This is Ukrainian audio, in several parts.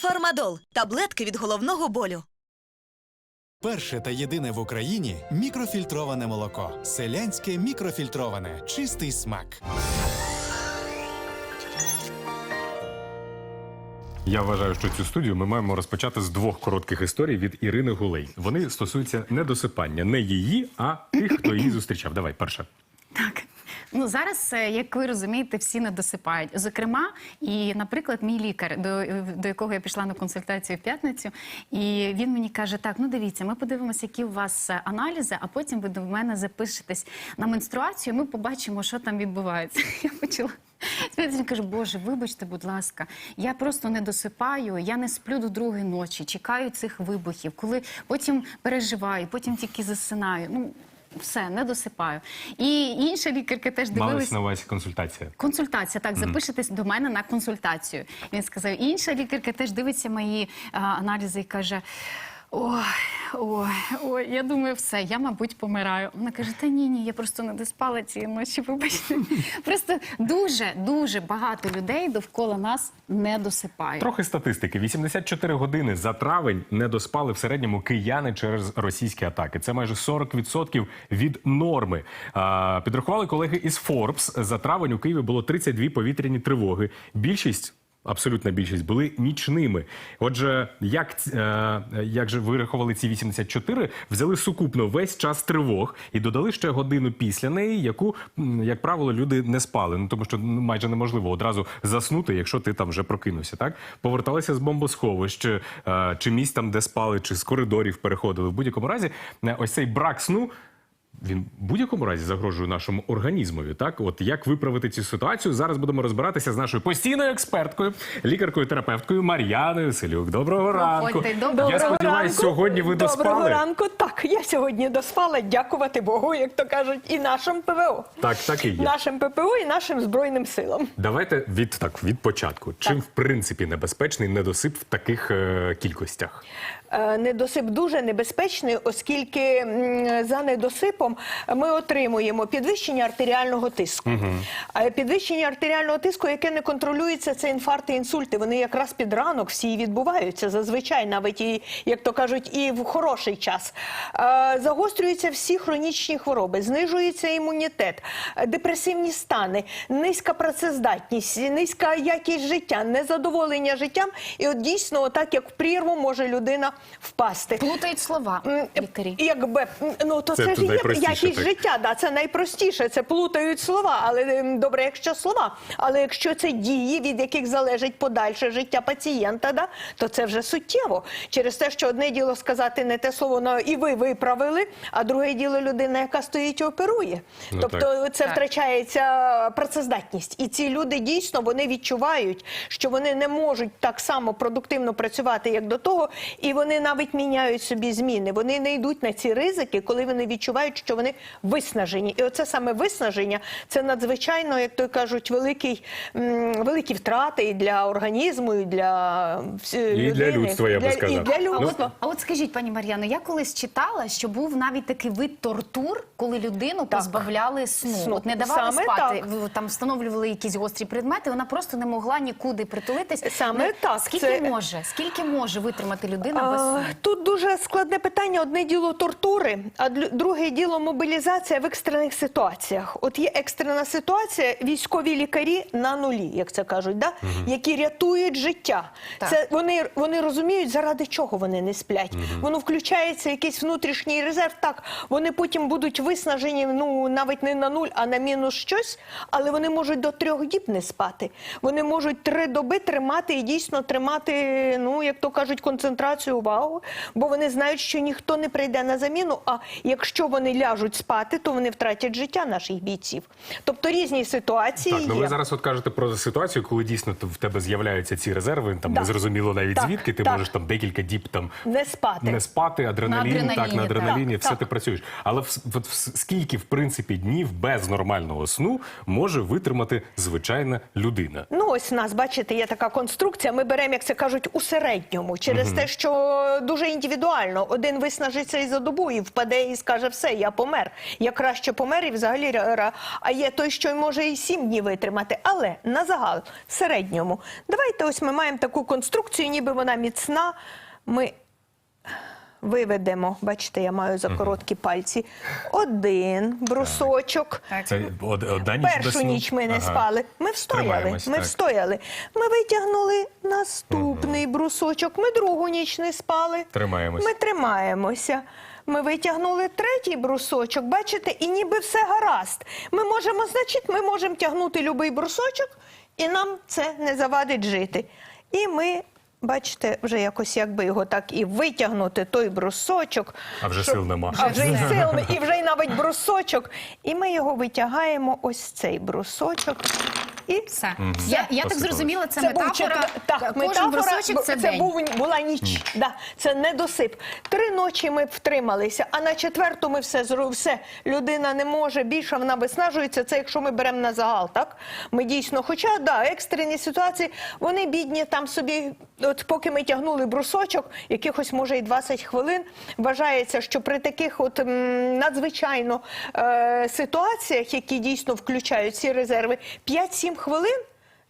Фармадол таблетки від головного болю. Перше та єдине в Україні мікрофільтроване молоко. Селянське мікрофільтроване. Чистий смак. Я вважаю, що цю студію ми маємо розпочати з двох коротких історій від Ірини Гулей. Вони стосуються недосипання, не її, а тих, хто її зустрічав. Давай, перша. Так. Ну зараз, е, як ви розумієте, всі не досипають. Зокрема, і, наприклад, мій лікар, до, до якого я пішла на консультацію в п'ятницю, і він мені каже: так, ну дивіться, ми подивимося, які у вас е, аналізи, а потім ви до мене запишетесь на менструацію. Ми побачимо, що там відбувається. Я почала. Він каже, Боже, вибачте, будь ласка, я просто не досипаю, я не сплю до другої ночі, чекаю цих вибухів, коли потім переживаю, потім тільки засинаю. Ну, все, не досипаю. І інша лікарка теж Малась дивилась. на увазі консультація. Консультація, так, запишетесь до мене на консультацію. Він сказав, інша лікарка теж дивиться мої а, аналізи і каже. Ой, ой, ой, я думаю, все, я, мабуть, помираю. Вона каже: та ні, ні, я просто не доспала цієї ночі. Вибачте. Просто дуже, дуже багато людей довкола нас не досипають. Трохи статистики: 84 години за травень не доспали в середньому кияни через російські атаки. Це майже 40% від норми. А, підрахували колеги із Forbes. За травень у Києві було 32 повітряні тривоги. Більшість. Абсолютна більшість були нічними. Отже, як, е, як же вирахували ці 84, взяли сукупно весь час тривог і додали ще годину після неї, яку, як правило, люди не спали. Ну тому що ну, майже неможливо одразу заснути, якщо ти там вже прокинувся. Так поверталися з бомбосховищ е, чи місць там, де спали, чи з коридорів переходили. В будь-якому разі, е, ось цей брак сну. Він в будь-якому разі загрожує нашому організмові. Так, от як виправити цю ситуацію? Зараз будемо розбиратися з нашою постійною експерткою, лікаркою, терапевткою Мар'яною Селюк. Доброго ранку. Проходьте, доброго Я сподіваюся, сьогодні ви Доброго доспали. ранку. Так, я сьогодні доспала, дякувати Богу, як то кажуть, і нашим ПВО. Так, так і є. Нашим ППО і нашим Збройним силам. Давайте від так від початку. Чим в принципі небезпечний недосип в таких е, кількостях? Е, Недосип дуже небезпечний, оскільки за недосипом ми отримуємо підвищення артеріального тиску. А Підвищення артеріального тиску, яке не контролюється, це інфаркти, інсульти. Вони якраз під ранок всі відбуваються зазвичай, навіть і як то кажуть, і в хороший час. Е, Загострюються всі хронічні хвороби, знижується імунітет, депресивні стани, низька працездатність, низька якість життя, незадоволення життям. І от дійсно, так як в прірву може людина впасти. Плутають слова лікарі. Якби ну то Це це, ж є якість так. життя. Да, це найпростіше. Це плутають слова, але добре, якщо слова. Але якщо це дії, від яких залежить подальше життя пацієнта, да, то це вже суттєво. Через те, що одне діло сказати не те слово, но і ви виправили, а друге діло людина, яка стоїть і оперує. Ну, тобто так. це Так. втрачається працездатність. І ці люди дійсно вони відчувають, що вони не можуть так само продуктивно працювати, як до того, і вони навіть міняють собі зміни. Вони не йдуть на ці ризики, коли вони відчувають, що вони виснажені. І оце саме виснаження це надзвичайно, як то кажуть, великий, м, великі втрати і для організму, і для І для людства, я би для. І для А от, а от скажіть, пані Мар'яно, я колись читала, що був навіть такий вид тортур, коли людину позбавляли сну. Сну. От не давали Саме спати, так. там встановлювали якісь гострі предмети, вона просто не могла нікуди притулитись. Саме Ну, так, Скільки це- може? Скільки може витримати людина без А. Тут дуже складне питання. Одне діло тортури, а друге діло мобілізація в екстрених ситуаціях. От є екстрена ситуація, військові лікарі на нулі, як це кажуть, да? які рятують життя. Так. Це вони, вони розуміють, заради чого вони не сплять. Воно включається якийсь внутрішній резерв. Так, вони потім будуть виснажені, ну навіть не на нуль, а на мінус щось, але вони можуть до трьох діб не спати. Вони можуть три доби тримати і дійсно тримати, ну як то кажуть, концентрацію увагу, бо вони знають, що ніхто не прийде на заміну. А якщо вони ляжуть спати, то вони втратять життя наших бійців. Тобто різні ситуації Так, ну є. ви зараз от кажете про ситуацію, коли дійсно в тебе з'являються ці резерви. Там Да. не зрозуміло навіть Так, звідки ти так. можеш там декілька діб там Не спати. не спати, адреналін, На так на адреналіні, адреналіні, так. все Так, ти працюєш. Але в, от в- скільки в принципі днів без нормального сну може витримати звичайна людина? Ну, ось у нас, бачите, є така конструкція. Ми беремо, як це кажуть, у середньому. Через те, що дуже індивідуально. Один виснажиться і за добу, і впаде, і скаже, все, я помер. Я краще помер, і взагалі а є той, що може і сім днів витримати. Але на загал, в середньому, давайте ось ми маємо таку конструкцію, ніби вона міцна. Ми виведемо, бачите, я маю за короткі пальці, один брусочок. Це од- одна ніч без Першу сну? ніч ми не Ага. спали. Ми встояли. Тримаємось, Ми так. встояли. Ми витягнули наступний брусочок. Ми другу ніч не спали. Тримаємось. Ми тримаємося. Ми витягнули третій брусочок, бачите, і ніби все гаразд. Ми можемо, значить, ми можемо тягнути будь-який брусочок, і нам це не завадить жити. І ми, бачите, вже якось якби його так і витягнути, той брусочок. А вже щоб- сил нема. А вже й сил, і вже й навіть брусочок. І ми його витягаємо, ось цей брусочок. І Все. Я, я так зрозуміла, це, це був метафора. четвер... так, Кожен метафора, брусочок це, це день. був, була ніч. Да, це не досип. Три ночі ми втрималися, а на четверту ми все все. Людина не може більше, вона виснажується. Це якщо ми беремо на загал, так? Ми дійсно, хоча да, екстрені ситуації, вони бідні там собі, от поки ми тягнули брусочок, якихось може і 20 хвилин. Вважається, що при таких от м, надзвичайно е, ситуаціях, які дійсно включають ці резерви, 5-7 хвилин.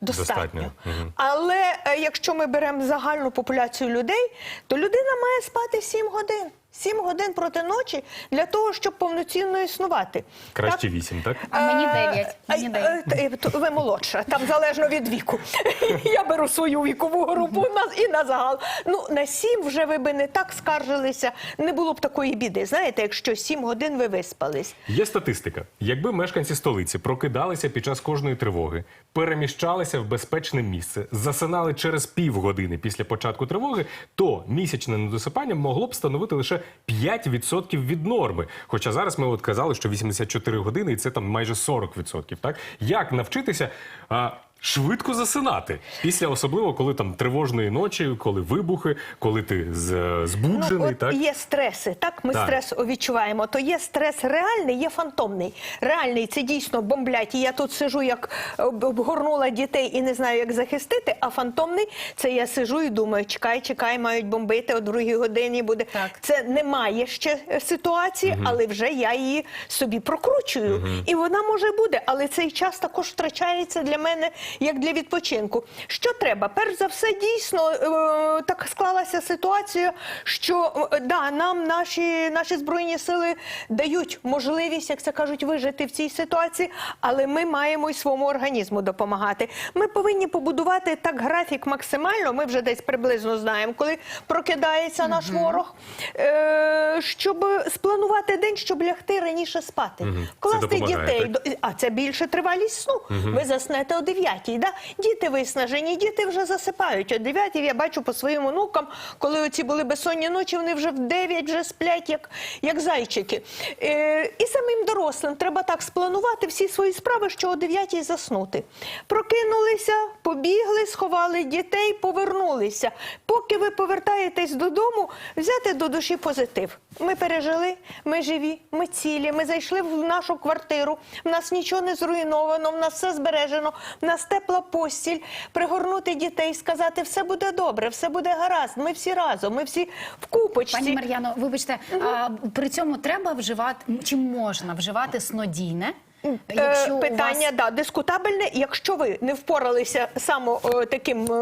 Достатньо. Достатньо. Мгм. Але е, якщо ми беремо загальну популяцію людей, то людина має спати 7 годин. 7 годин проти ночі для того, щоб повноцінно існувати. Краще вісім, так? А мені дев'ять, мені е, дев'ять. е, то Ви молодша, там залежно від віку. Я беру свою вікову групу і на загал. Ну, на сім вже ви би не так скаржилися, не було б такої біди. Знаєте, якщо сім годин ви виспались. Є статистика. Якби мешканці столиці прокидалися під час кожної тривоги, переміщалися в безпечне місце, засинали через півгодини після початку тривоги, то місячне недосипання могло б становити лише 5% від норми. Хоча зараз ми от казали, що 84 години, і це там майже 40%. Так як навчитися? А, Швидко засинати після особливо, коли там тривожної ночі, коли вибухи, коли ти з- збуджений, Ну, от так є стреси, так ми Так. стрес відчуваємо. То є стрес реальний, є фантомний. Реальний це дійсно бомблять. І я тут сижу, як об- обгорнула дітей і не знаю, як захистити. А фантомний це я сижу і думаю, чекай, чекай, мають бомбити о другій годині буде. Так. Це немає ще е, ситуації, але вже я її собі прокручую. І вона може буде, але цей час також втрачається для мене як для відпочинку. Що треба? Перш за все, дійсно е, так склалася ситуація, що е, да, нам наші, наші збройні сили дають можливість, як це кажуть, вижити в цій ситуації, але ми маємо і своєму організму допомагати. Ми повинні побудувати так графік максимально. Ми вже десь приблизно знаємо, коли прокидається наш ворог, е, щоб спланувати день, щоб лягти раніше спати. Класти дітей. А це більше тривалість сну. Ви заснете о 9 Да? Діти виснажені, діти вже засипають. О 9 я бачу по своїм онукам, коли оці були безсонні ночі, вони вже в 9 вже сплять, як, як зайчики. Е, і самим дорослим треба так спланувати всі свої справи, що о 9 заснути. Прокинулися, побігли, сховали дітей, повернулися. Поки ви повертаєтесь додому, взяти до душі позитив. Ми пережили, ми живі, ми цілі, ми зайшли в нашу квартиру, в нас нічого не зруйновано, в нас все збережено, в нас тепла постіль, пригорнути дітей, сказати, все буде добре, все буде гаразд, ми всі разом, ми всі в купочці. Пані Мар'яно, вибачте, а при цьому треба вживати чи можна вживати снодійне? Е, у питання вас... да, дискутабельне. Якщо ви не впоралися само е, таким е,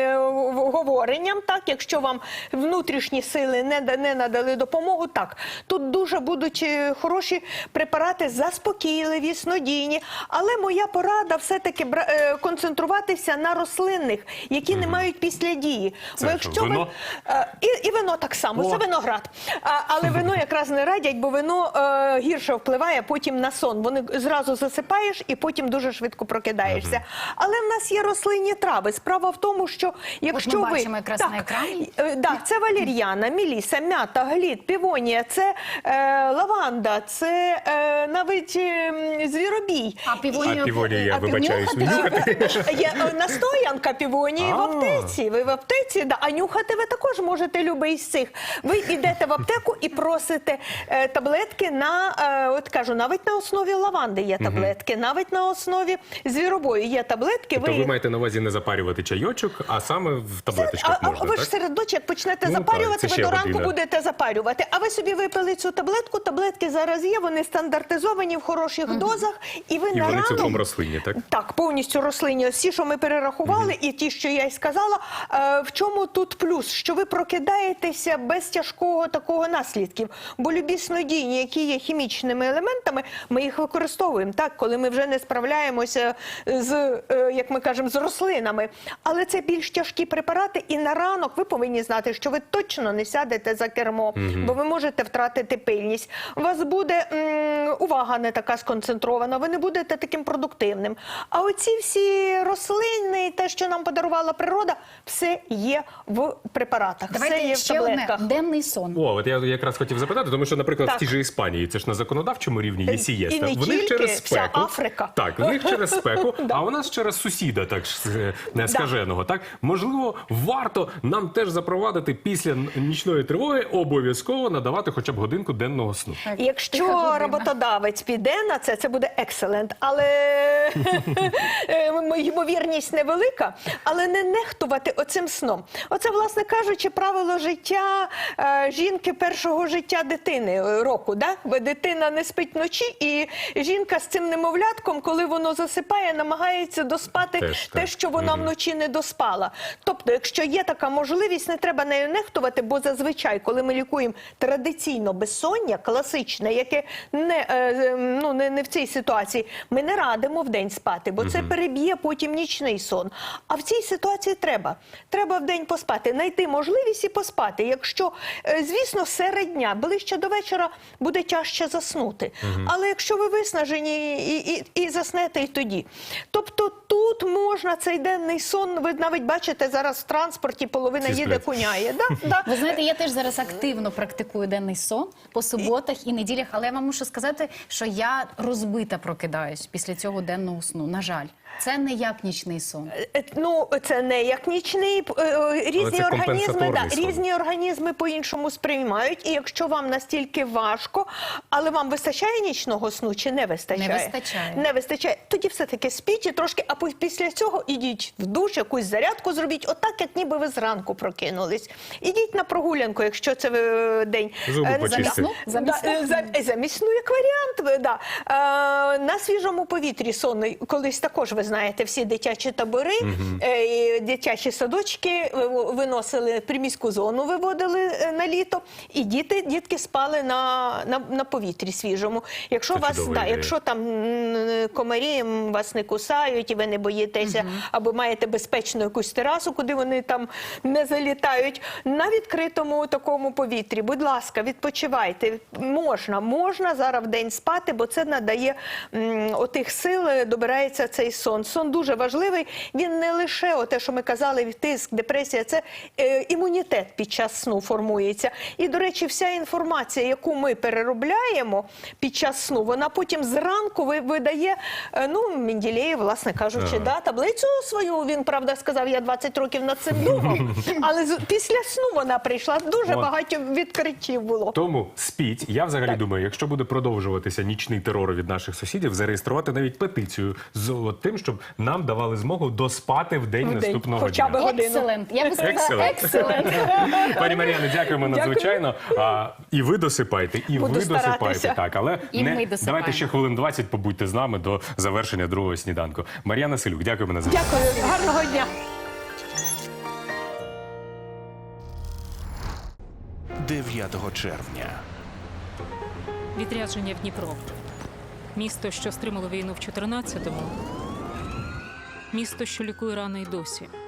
е, говоренням, так якщо вам внутрішні сили не, не надали допомогу, так тут дуже будуть хороші препарати, заспокійливі, снодійні. Але моя порада все-таки бра- е, концентруватися на рослинних, які не мають після дії. Це що, вино? Е, І, і вино так само, О. це виноград. Але вино якраз не радять, бо вино гірше впливає потім на сон. Вони зразу засипаєш і потім дуже швидко прокидаєшся. Але в нас є рослинні трави. Справа в тому, що якщо ми ви бачимо якраз так, на екрані. е, да, це валір'яна, міліса, м'ята, глід, півонія, це е, лаванда, це е, навіть е, звіробій. А півонію... А півонію я вибачаюсь, нюхати? Є е, настоянка півонії в А. аптеці. Ви в аптеці, да. а нюхати ви також можете любий з цих. Ви йдете в аптеку і просите е, таблетки на, е, от кажу, навіть на основі лаванди є таблетки, навіть на основі звіробою є таблетки. Тобто ви їх- маєте на увазі не запарювати чайочок, а саме в таблеточках а, можна, а ви ж так? серед ночі, як почнете Ну, запарювати, це ви ще до ранку година. будете запарювати. А ви собі випили цю таблетку. Таблетки зараз є, вони стандартизовані в хороших дозах, і ви І на вони ранок... цілком рослинні, так? Так, повністю рослинні. Всі, що ми перерахували, і ті, що я й сказала. Е, в чому тут плюс? Що ви прокидаєтеся без тяжкого такого наслідків. Бо любі снодійні, які є хімічними елементами, ми їх використовуємо так, коли ми вже не справляємося з, е, як ми кажемо, з рослинами. Але це більш тяжкі препарати, і на ранок ви повинні знати, що ви точно не сядете за кермо, бо ви можете втратити пильність. У вас буде м, увага не така сконцентрована, ви не будете таким продуктивним. А оці всі рослини, те, що нам подарувала природа, все є в препаратах, все є Давайте в ще одне таблетках. денний сон. О, от я якраз хотів запитати, тому що, наприклад, Так. в тій же Іспанії це ж на законодавчому рівні є І не В них тільки, через вся. Африка. Так, в них через спеку, а у нас через сусіда, так е, скаженого. Так можливо, варто нам теж запровадити після нічної тривоги обов'язково надавати хоча б годинку денного сну. Так, Якщо роботодавець піде на це, це буде екселент, але е, ймовірність невелика, але не нехтувати оцим сном. Оце, власне кажучи, правило життя е, жінки першого життя дитини року. Да? Бо дитина не спить вночі, і жінка з цим немовлятком, коли воно засипає, намагається доспати Теж те, так. що вона вночі не доспала. Тобто, якщо є така можливість, не треба нею нехтувати, бо зазвичай, коли ми лікуємо традиційно безсоння, класичне, яке не, е, е, ну, не, не в цій ситуації, ми не радимо в день спати, бо це переб'є потім нічний сон. А в цій ситуації треба. Треба в день поспати, знайти можливість і поспати. Якщо, е, звісно, серед дня, ближче до вечора буде тяжче заснути. Але якщо ви виснажені і, і, і заснете і тоді. Тобто тут можна цей денний сон, ви навіть бачите, зараз в транспорті половина Всі їде сплять. куняє. Да? Да. Ви знаєте, я теж зараз активно практикую денний сон по суботах і неділях, але я вам мушу сказати, що я розбита прокидаюсь після цього денного сну. На жаль, це не як нічний сон. Е, Ну, це не як нічний, е, е, різні це організми, да, сон. різні організми по-іншому сприймають. І якщо вам настільки важко, але вам вистачає нічного сну чи не вистачає? Не вистачає. Не вистачає. Тоді все-таки спіть і трошки, а після цього ідіть в душ, якусь зарядку зробіть, отак, як ніби ви зранку прокинулись. Ідіть на прогулянку, якщо це ви день. Зуби Е, почистити. Е, за- е, замість сну як варіант. Да. Е, на свіжому повітрі сон. Колись також, ви знаєте, всі дитячі табори, е, дитячі садочки е, виносили приміську зону, виводили е, на літо, і діти, дітки спали на, на, на повітрі свіжому. Якщо Це вас, да, ідея. якщо там комарі вас не кусають, і ви не боїтеся, або маєте безпечну якусь терасу, куди вони там не залітають, на відкритому такому повітрі, будь ласка, відпочивайте. Можна, можна зараз в день спати, бо це надає м, отих сил, е, добирається цей сон. Сон дуже важливий. Він не лише те, що ми казали, тиск, депресія, це е, імунітет під час сну формується. І, до речі, вся інформація, яку ми переробляємо під час сну, вона потім зранку ви- видає, е, ну, Менділеєв, власне кажучи, Ага. да, таблицю свою, він, правда, сказав, я 20 років над цим думав. Але з- після сну вона прийшла. Дуже От. багато відкриттів було. Тому спіть. Я взагалі думаю, якщо буде продовжуватися нічний терор від наших сусідів, зареєструвати навіть петицію з тим, щоб нам давали змогу доспати в день В день. наступного Хоча дня. би годину. Екселент. Я би сказала Екселент. Пані Мар'яне, дякуємо надзвичайно. А, і ви досипайте, і Буду ви старатися. досипайте. Так, але І не ми досипаємо. Давайте ще хвилин 20 побудьте з нами до завершення другого сніданку. Мар'яна Селюк, дякуємо надзвичайно. Дякую, гарного дня. 9 червня. Відрядження в Дніпро. Місто, що стримало війну в 14-му. Місто, що лікує рани й досі.